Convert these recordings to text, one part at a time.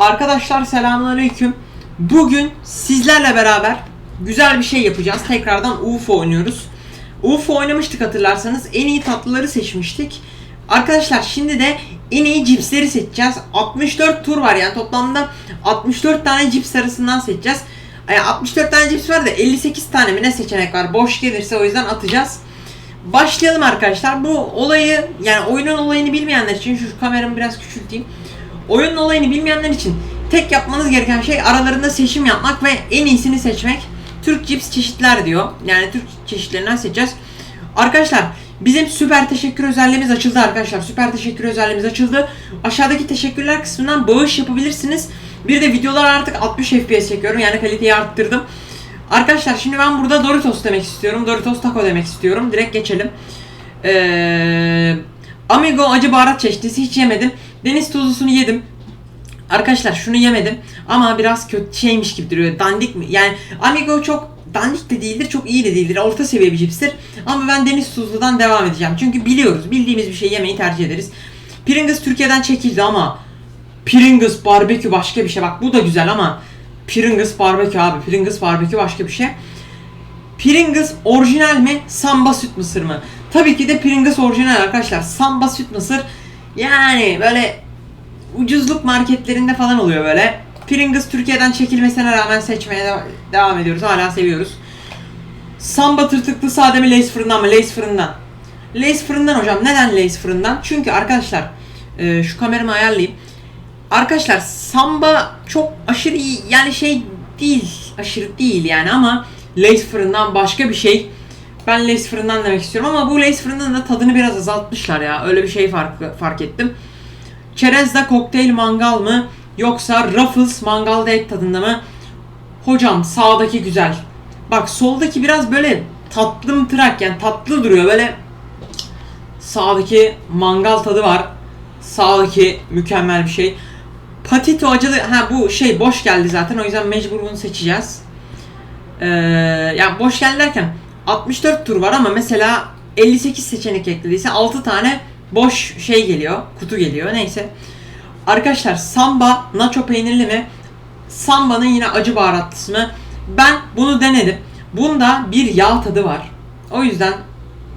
Arkadaşlar selamünaleyküm. Bugün sizlerle beraber güzel bir şey yapacağız. Tekrardan UFO oynuyoruz. UFO oynamıştık hatırlarsanız. En iyi tatlıları seçmiştik. Arkadaşlar şimdi de en iyi cipsleri seçeceğiz. 64 tur var yani toplamda 64 tane cips arasından seçeceğiz. Yani 64 tane cips var da 58 tane mi ne seçenek var. Boş gelirse o yüzden atacağız. Başlayalım arkadaşlar. Bu olayı yani oyunun olayını bilmeyenler için şu kameramı biraz küçülteyim. Oyunun olayını bilmeyenler için tek yapmanız gereken şey aralarında seçim yapmak ve en iyisini seçmek. Türk cips çeşitler diyor. Yani Türk çeşitlerinden seçeceğiz. Arkadaşlar bizim süper teşekkür özelliğimiz açıldı arkadaşlar. Süper teşekkür özelliğimiz açıldı. Aşağıdaki teşekkürler kısmından bağış yapabilirsiniz. Bir de videolar artık 60 FPS çekiyorum. Yani kaliteyi arttırdım. Arkadaşlar şimdi ben burada Doritos demek istiyorum. Doritos taco demek istiyorum. Direkt geçelim. Ee, Amigo acı baharat çeşnisi hiç yemedim. Deniz tuzlusunu yedim. Arkadaşlar şunu yemedim ama biraz kötü şeymiş gibi duruyor. Dandik mi? Yani Amigo çok dandik de değildir, çok iyi de değildir. Orta seviye bir cipstir. Ama ben deniz tuzludan devam edeceğim. Çünkü biliyoruz, bildiğimiz bir şey yemeyi tercih ederiz. Pringles Türkiye'den çekildi ama Pringles barbekü başka bir şey. Bak bu da güzel ama Pringles barbekü abi. Pringles barbekü başka bir şey. Pringles orijinal mi? Samba süt mısır mı? Tabii ki de Pringles orijinal arkadaşlar. Samba süt mısır yani böyle ucuzluk marketlerinde falan oluyor böyle. Pringles Türkiye'den çekilmesine rağmen seçmeye de- devam ediyoruz. Hala seviyoruz. Samba tırtıklı sade mi Lace fırından mı? Lace fırından. Lace fırından hocam. Neden Lace fırından? Çünkü arkadaşlar e, şu kameramı ayarlayayım. Arkadaşlar samba çok aşırı iyi yani şey değil aşırı değil yani ama Lace fırından başka bir şey. Ben Lace fırından demek istiyorum ama bu Lace fırından da tadını biraz azaltmışlar ya. Öyle bir şey fark, fark ettim. Çerez'de kokteyl mangal mı yoksa Ruffles mangalda et tadında mı? Hocam sağdaki güzel. Bak soldaki biraz böyle tatlı mıtırak yani tatlı duruyor böyle sağdaki mangal tadı var. Sağdaki mükemmel bir şey. Patito acılı ha bu şey boş geldi zaten o yüzden mecbur bunu seçeceğiz. Ee, yani boş geldi derken 64 tur var ama mesela 58 seçenek eklediyse 6 tane boş şey geliyor, kutu geliyor neyse. Arkadaşlar samba nacho peynirli mi? Samba'nın yine acı baharatlısı mı? Ben bunu denedim. Bunda bir yağ tadı var. O yüzden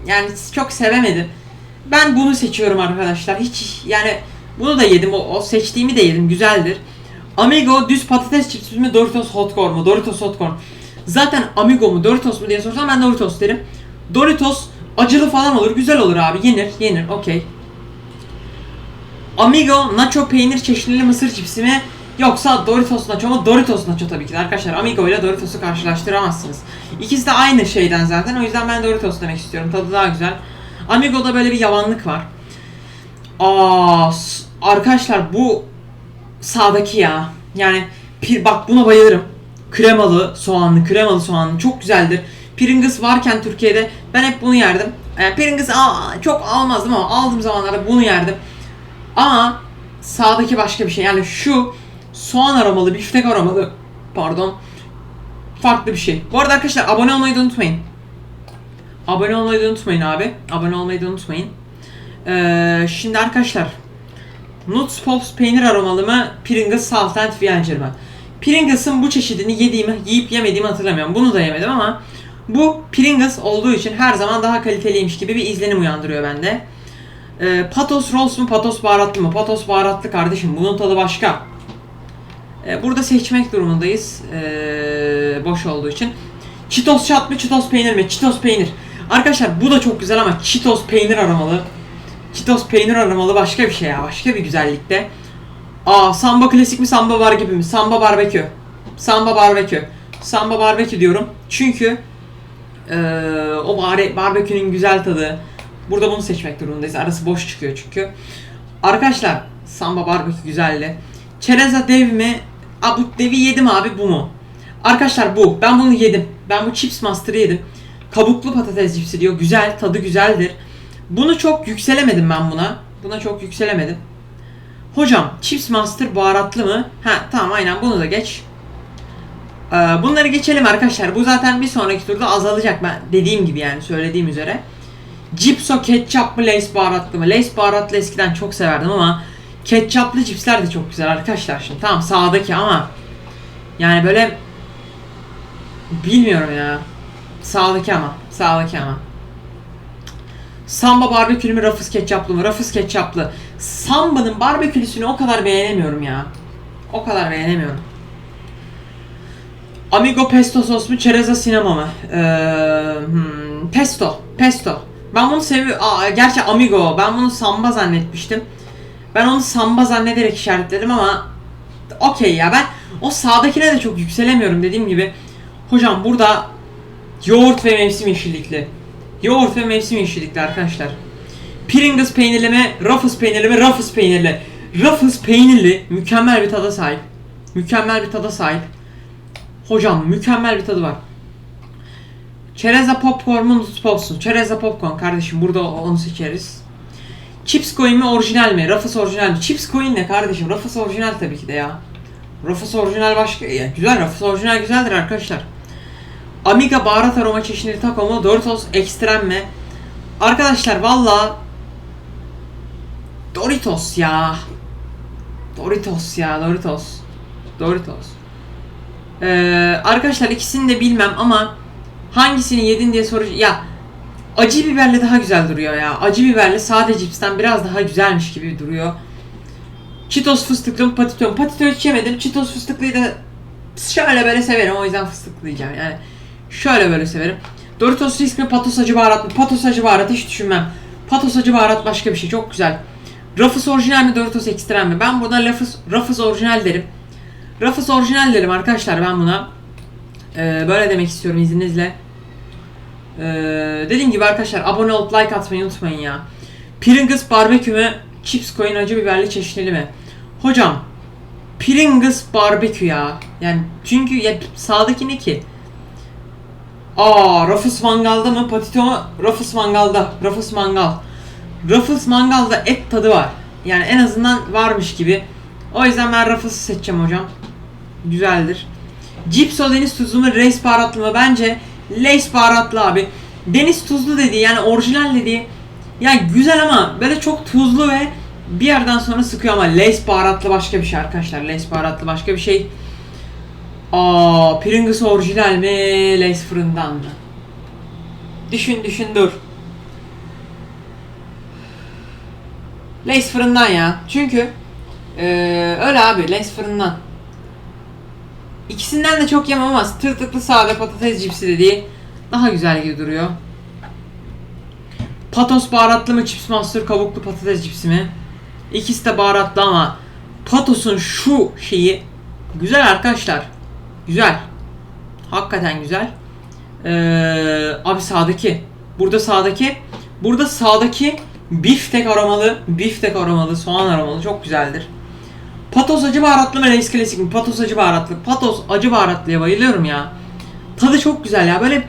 yani çok sevemedim. Ben bunu seçiyorum arkadaşlar. Hiç yani bunu da yedim. O, o seçtiğimi de yedim. Güzeldir. Amigo düz patates çipsi mi Doritos hot corn mu? Doritos hot corn. Zaten Amigo mu Doritos mu diye sorsam ben Doritos derim. Doritos acılı falan olur. Güzel olur abi. Yenir. Yenir. Okey. Amigo nacho peynir çeşnili mısır cipsi mi? Yoksa Doritos nacho mu? Doritos nacho tabii ki de arkadaşlar. Amigo ile Doritos'u karşılaştıramazsınız. İkisi de aynı şeyden zaten. O yüzden ben Doritos demek istiyorum. Tadı daha güzel. Amigo'da böyle bir yavanlık var. Aa, arkadaşlar bu sağdaki ya. Yani pir bak buna bayılırım. Kremalı soğanlı, kremalı soğanlı çok güzeldir. Pringles varken Türkiye'de ben hep bunu yerdim. Yani Pringles al- çok almazdım ama aldığım zamanlarda bunu yerdim. Ama sağdaki başka bir şey. Yani şu soğan aromalı, biftek aromalı pardon farklı bir şey. Bu arada arkadaşlar abone olmayı da unutmayın. Abone olmayı da unutmayın abi. Abone olmayı da unutmayın. Ee, şimdi arkadaşlar Nuts Pops peynir aromalı mı? Pringles Salt and Vinegar mı? Pringles'ın bu çeşidini yediğimi, yiyip yemediğimi hatırlamıyorum. Bunu da yemedim ama bu Pringles olduğu için her zaman daha kaliteliymiş gibi bir izlenim uyandırıyor bende. Ee, patos Rolls mu? Patos baharatlı mı? Patos baharatlı kardeşim. Bunun tadı başka. Ee, burada seçmek durumundayız. Ee, boş olduğu için. Cheetos çat mı? Cheetos peynir mi? Cheetos peynir. Arkadaşlar bu da çok güzel ama Cheetos peynir aromalı. Cheetos peynir aromalı başka bir şey ya. Başka bir güzellikte. Aa samba klasik mi samba bar gibi mi? Samba barbekü. Samba barbekü. Samba barbekü diyorum. Çünkü eee, o bar barbekünün güzel tadı. Burada bunu seçmek durumundayız. Arası boş çıkıyor çünkü. Arkadaşlar samba barbekü güzeldi. Çereza dev mi? Aa, bu devi yedim abi bu mu? Arkadaşlar bu. Ben bunu yedim. Ben bu Chips Master'ı yedim. Kabuklu patates cipsi diyor. Güzel. Tadı güzeldir. Bunu çok yükselemedim ben buna. Buna çok yükselemedim. Hocam Chips Master baharatlı mı? Ha tamam aynen bunu da geç. Ee, bunları geçelim arkadaşlar. Bu zaten bir sonraki turda azalacak ben dediğim gibi yani söylediğim üzere. Cipso ketçap mı Lay's baharatlı mı? Lay's baharatlı eskiden çok severdim ama Ketçaplı cipsler de çok güzel arkadaşlar şimdi. Tamam sağdaki ama yani böyle bilmiyorum ya. Sağdaki ama. Sağdaki ama. Samba barbekülü mü Ruffles ketçaplı mı? Ruffles ketçaplı. Samba'nın barbekülüsünü o kadar beğenemiyorum ya. O kadar beğenemiyorum. Amigo pesto sos mu? Çereza sinema mı? Ee, hmm, pesto. Pesto. Ben bunu seviyorum. Gerçi Amigo. Ben bunu samba zannetmiştim. Ben onu samba zannederek işaretledim ama okey ya ben o sağdakine de çok yükselemiyorum dediğim gibi. Hocam burada yoğurt ve mevsim yeşillikli. Yoğurt ve mevsim yeşillikli arkadaşlar. Pringles peynirli mi? Ruffles peynirli mi? Ruffles peynirli. Ruffles peynirli mükemmel bir tada sahip. Mükemmel bir tada sahip. Hocam mükemmel bir tadı var. Çereza popcorn mu Nuts olsun? Çereza popcorn kardeşim burada onu seçeriz. Chips coin mi orijinal mi? Ruffles orijinal mi? Chips coin ne kardeşim? Ruffles orijinal tabii ki de ya. Ruffles orijinal başka ya güzel Ruffles orijinal güzeldir arkadaşlar. Amiga baharat aroma çeşitli taco mu? Doritos ekstrem mi? Arkadaşlar valla Doritos ya. Doritos ya Doritos. Doritos. Ee, arkadaşlar ikisini de bilmem ama hangisini yedin diye soru ya acı biberli daha güzel duruyor ya. Acı biberli sade cipsten biraz daha güzelmiş gibi duruyor. Cheetos fıstıklı mı patito mu? Patito hiç yemedim. Cheetos fıstıklıyı da şöyle böyle severim. O yüzden fıstıklı diyeceğim yani. Şöyle böyle severim. Doritos risk mi? Patos acı baharat mı? Patos acı baharat hiç düşünmem. Patos acı baharat başka bir şey. Çok güzel. Ruffles orijinal mi? Doritos ekstrem mi? Ben burada Ruffles, Ruffles orijinal derim. Ruffles orijinal derim arkadaşlar ben buna. Ee, böyle demek istiyorum izninizle. Ee, dediğim gibi arkadaşlar abone olup like atmayı unutmayın ya. Pringles barbekü mü? Chips koyun acı biberli çeşnili mi? Hocam Pringles barbekü ya. Yani çünkü ya sağdaki ne ki? Aa, Ruffles mangalda mı? Patito mu? Ruffles mangalda. Ruffles mangal. Ruffles mangalda et tadı var. Yani en azından varmış gibi. O yüzden ben Ruffles'ı seçeceğim hocam. Güzeldir. Cipso deniz tuzlu mu? Reis baharatlı mı? Bence Lace baharatlı abi. Deniz tuzlu dediği yani orijinal dediği yani güzel ama böyle çok tuzlu ve bir yerden sonra sıkıyor ama Lace baharatlı başka bir şey arkadaşlar. Lace baharatlı başka bir şey. Aa, Pringles orijinal mi? Lace fırından mı? Düşün düşün dur. Lace fırından ya. Çünkü ee, öyle abi Lace fırından. İkisinden de çok yemem ama tırtıklı sade patates cipsi dediği daha güzel gibi duruyor. Patos baharatlı mı Chips Monster kabuklu patates cipsi mi? İkisi de baharatlı ama Patos'un şu şeyi güzel arkadaşlar. Güzel. Hakikaten güzel. Ee, abi sağdaki. Burada sağdaki. Burada sağdaki biftek aromalı, biftek aromalı, soğan aromalı çok güzeldir. Patos acı baharatlı Lay's klasik mi? Patos acı baharatlı. Patos acı baharatlıya bayılıyorum ya. Tadı çok güzel ya. Böyle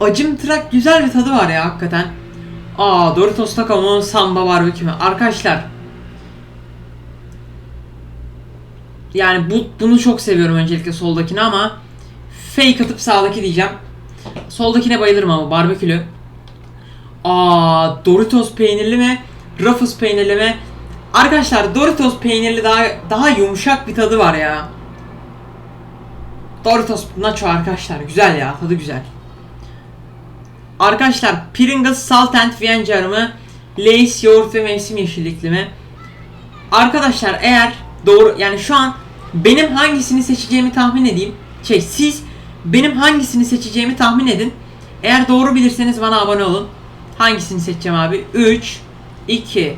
acımtırak güzel bir tadı var ya hakikaten. Aa Doritos Taco mu? Samba barbekü mü? Arkadaşlar. Yani bu, bunu çok seviyorum öncelikle soldakini ama fake atıp sağdaki diyeceğim. Soldakine bayılırım ama barbekülü. Aa Doritos peynirli mi? Ruffles peynirli mi? Arkadaşlar Doritos peynirli daha daha yumuşak bir tadı var ya. Doritos Nacho arkadaşlar güzel ya tadı güzel. Arkadaşlar Pringles Salt and Vinegar mı? Lay's yoğurt ve mevsim yeşillikli mi? Arkadaşlar eğer doğru yani şu an benim hangisini seçeceğimi tahmin edeyim. Şey siz benim hangisini seçeceğimi tahmin edin. Eğer doğru bilirseniz bana abone olun. Hangisini seçeceğim abi? 3 2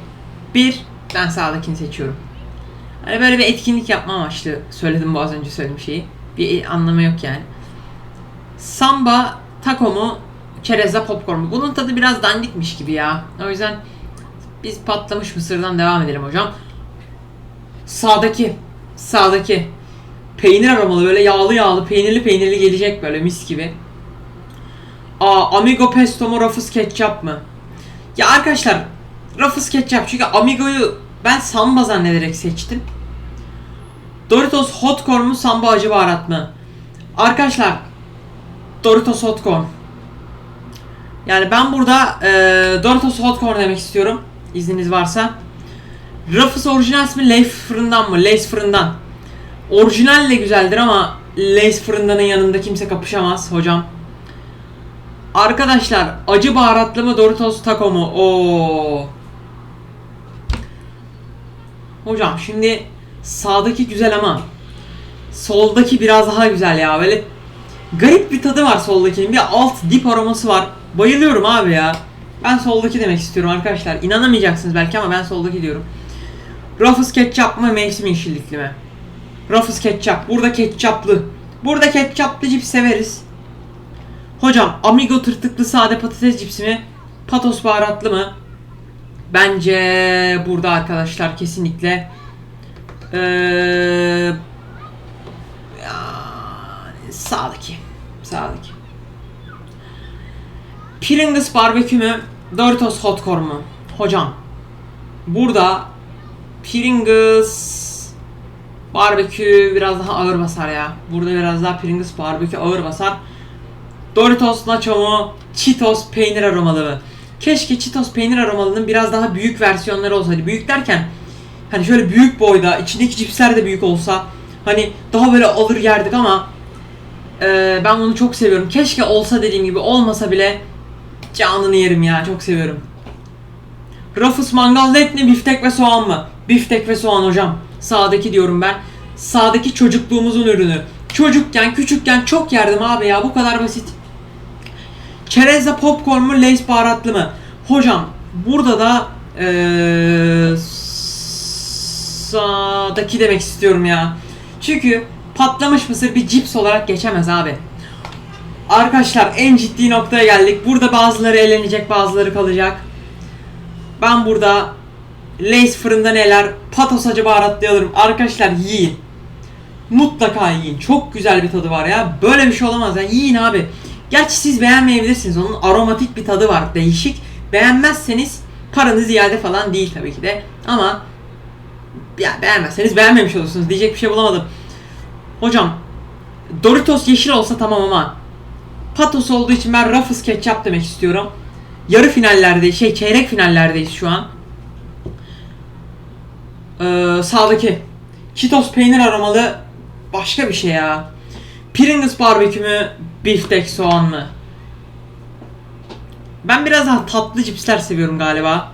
1 ben sağdakini seçiyorum. Hani böyle bir etkinlik yapma amaçlı söyledim bu az önce söylediğim şeyi. Bir anlamı yok yani. Samba, taco mu, çerezle popcorn mu? Bunun tadı biraz dandikmiş gibi ya. O yüzden biz patlamış mısırdan devam edelim hocam. Sağdaki, sağdaki peynir aromalı böyle yağlı yağlı peynirli peynirli gelecek böyle mis gibi. Aa, Amigo pesto mu Ruffles ketçap mı? Ya arkadaşlar Ruffles ketçap çünkü Amigo'yu ben samba zannederek seçtim. Doritos hot corn mu samba acı baharat mı? Arkadaşlar Doritos hot corn. Yani ben burada e, Doritos hot corn demek istiyorum. İzniniz varsa. Ruffles orijinal ismi Lace fırından mı? Lace fırından. Orijinal de güzeldir ama Lace fırındanın yanında kimse kapışamaz hocam. Arkadaşlar acı baharatlı mı Doritos taco mu? Oo. Hocam şimdi sağdaki güzel ama soldaki biraz daha güzel ya. Böyle garip bir tadı var soldakinin. Bir alt dip aroması var. Bayılıyorum abi ya. Ben soldaki demek istiyorum arkadaşlar. İnanamayacaksınız belki ama ben soldaki diyorum. Ruffles ketçap mı mevsim yeşillikli mi? Ruffles ketçap. Burada ketçaplı. Burada ketçaplı cips severiz. Hocam Amigo tırtıklı sade patates cipsi mi? Patos baharatlı mı? Bence burada arkadaşlar kesinlikle ee, yani sağdaki. Sağdaki. Pringles barbekü mü? Doritos hot core mu? Hocam burada Pringles barbekü biraz daha ağır basar ya. Burada biraz daha Pringles barbekü ağır basar. Doritos nacho mu? Cheetos peynir aromalı mı? Keşke Cheetos peynir aromalının biraz daha büyük versiyonları olsaydı. Büyük derken hani şöyle büyük boyda, içindeki cipsler de büyük olsa hani daha böyle alır yerdik ama e, ben bunu çok seviyorum. Keşke olsa dediğim gibi olmasa bile canını yerim ya. Çok seviyorum. Ruffles mangal et mi biftek ve soğan mı? Biftek ve soğan hocam. Sağdaki diyorum ben. Sağdaki çocukluğumuzun ürünü. Çocukken, küçükken çok yerdim abi ya. Bu kadar basit. Çerezle popcorn mu, Lay's baharatlı mı? Hocam burada da sağdaki demek istiyorum ya. Çünkü patlamış mısır bir cips olarak geçemez abi. Arkadaşlar en ciddi noktaya geldik. Burada bazıları elenecek, bazıları kalacak. Ben burada Lay's fırında neler, patos acı baharatlı alırım. Arkadaşlar yiyin. Mutlaka yiyin. Çok güzel bir tadı var ya. Böyle bir şey olamaz ya. Yiyin abi. Gerçi siz beğenmeyebilirsiniz. Onun aromatik bir tadı var. Değişik. Beğenmezseniz paranız iade falan değil tabii ki de. Ama ya beğenmezseniz beğenmemiş olursunuz. Diyecek bir şey bulamadım. Hocam Doritos yeşil olsa tamam ama Patos olduğu için ben Ruffles ketçap demek istiyorum. Yarı finallerde, şey çeyrek finallerdeyiz şu an. Ee, sağdaki Cheetos peynir aromalı başka bir şey ya. Pringles barbekü mü, biftek soğan mı? Ben biraz daha tatlı cipsler seviyorum galiba.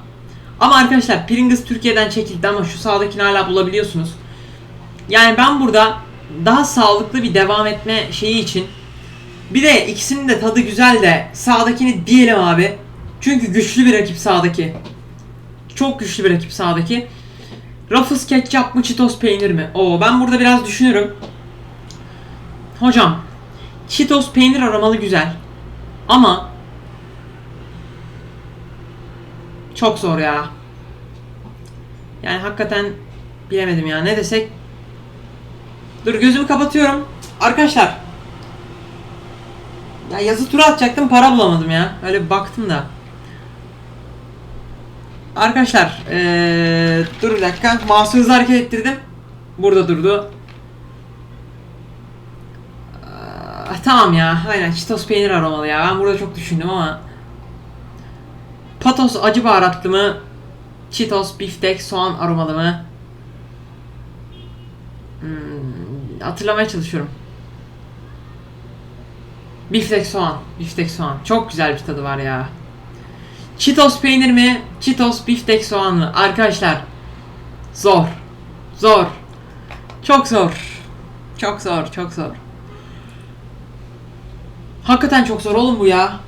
Ama arkadaşlar Pringles Türkiye'den çekildi ama şu sağdakini hala bulabiliyorsunuz. Yani ben burada daha sağlıklı bir devam etme şeyi için bir de ikisinin de tadı güzel de sağdakini diyelim abi. Çünkü güçlü bir rakip sağdaki. Çok güçlü bir rakip sağdaki. Ruffles ketçap mı Cheetos peynir mi? Oo ben burada biraz düşünürüm. Hocam Cheetos peynir aromalı güzel. Ama çok zor ya. Yani hakikaten bilemedim ya. Ne desek? Dur gözümü kapatıyorum. Arkadaşlar. Ya yazı tura atacaktım para bulamadım ya. Öyle baktım da. Arkadaşlar ee, dur bir dakika. Mouse'u hızlı hareket ettirdim. Burada durdu. Aa, tamam ya. Aynen Cheetos peynir aromalı ya. Ben burada çok düşündüm ama. Patos acı baharatlı mı? Cheetos biftek soğan aromalı mı? Hmm, hatırlamaya çalışıyorum. Biftek soğan, biftek soğan. Çok güzel bir tadı var ya. Cheetos peynir mi? Cheetos biftek soğan mı? Arkadaşlar zor. Zor. Çok zor. Çok zor, çok zor. Hakikaten çok zor oğlum bu ya.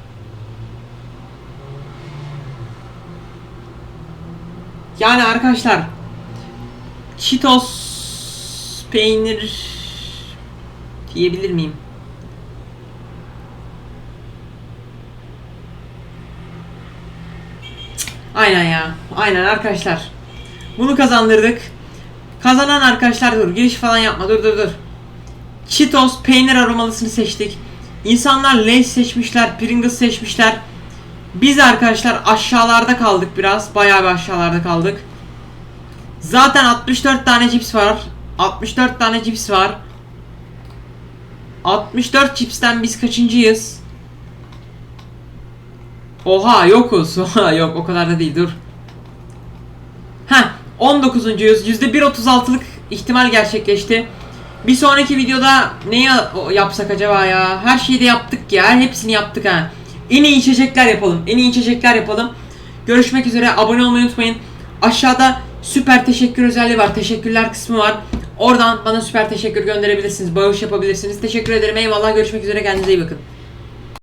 Yani arkadaşlar Cheetos peynir diyebilir miyim? Aynen ya. Aynen arkadaşlar. Bunu kazandırdık. Kazanan arkadaşlar dur. Giriş falan yapma. Dur dur dur. Cheetos peynir aromalısını seçtik. İnsanlar Lay's seçmişler. Pringles seçmişler. Biz arkadaşlar aşağılarda kaldık biraz. Bayağı bir aşağılarda kaldık. Zaten 64 tane cips var. 64 tane cips var. 64 cipsten biz kaçıncıyız? Oha yokuz. Yok o kadar da değil dur. Heh 19.yüz. %1.36'lık ihtimal gerçekleşti. Bir sonraki videoda ne ya- yapsak acaba ya? Her şeyi de yaptık ya. Hepsini yaptık ha. En iyi içecekler yapalım. En iyi içecekler yapalım. Görüşmek üzere. Abone olmayı unutmayın. Aşağıda süper teşekkür özelliği var. Teşekkürler kısmı var. Oradan bana süper teşekkür gönderebilirsiniz. Bağış yapabilirsiniz. Teşekkür ederim. Eyvallah. Görüşmek üzere. Kendinize iyi bakın.